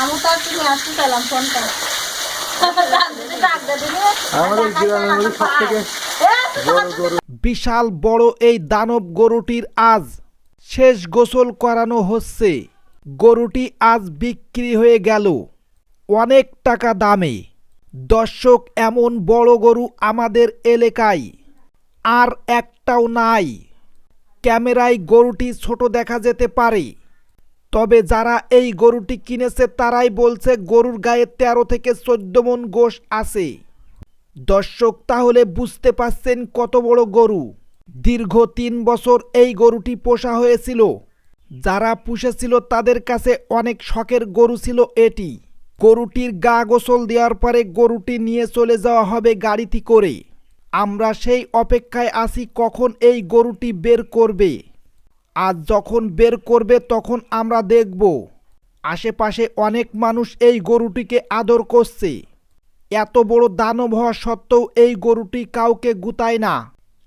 আমি তো তুমি আসতে চাইলাম ফোনটা। আমাদের গ্রামের মধ্যে সব থেকে বিশাল বড় এই দানব গরুটির আজ শেষ গোসল করানো হচ্ছে। গরুটি আজ বিক্রি হয়ে গেল অনেক টাকা দামে। দর্শক এমন বড় গরু আমাদের এলাকায় আর একটাও নাই। ক্যামেরায় গরুটি ছোট দেখা যেতে পারে। তবে যারা এই গরুটি কিনেছে তারাই বলছে গরুর গায়ে তেরো থেকে চোদ্দ মন গোশ আছে। দর্শক, তাহলে বুঝতে পারছেন কত বড় গরু। দীর্ঘ তিন বছর এই গরুটি পোষা হয়েছিল। যারা পুষেছিল তাদের কাছে অনেক শখের গরু ছিল এটি। গরুটির গা গোসল দেওয়ার পরে গরুটি নিয়ে চলে যাওয়া হবে গাড়িতে করে। আমরা সেই অপেক্ষায় আছি কখন এই গরুটি বের করবে। আজ যখন বের করবে তখন আমরা দেখব। আশেপাশে অনেক মানুষ এই গরুটিকে আদর করছে। এত বড় দানব হওয়া সত্ত্বেও এই গরুটি কাউকে গুতায় না।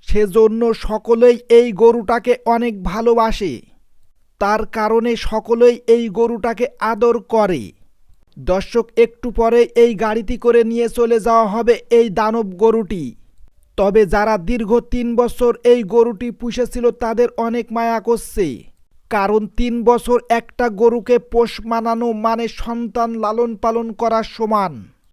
সেজন্য সকলেই এই গরুটাকে অনেক ভালোবাসে। তার কারণে সকলেই এই গরুটাকে আদর করে। দর্শক, একটু পরে এই গাড়িটি করে নিয়ে চলে যাওয়া হবে এই দানব গরুটি। তবে যারা দীর্ঘ তিন বছর এই গরুটি পুষেছিল তাদের অনেক মায়া করছে। কারণ তিন বছর একটা গরুকে পোষ মানানো মানে সন্তান লালন পালন করার সমান।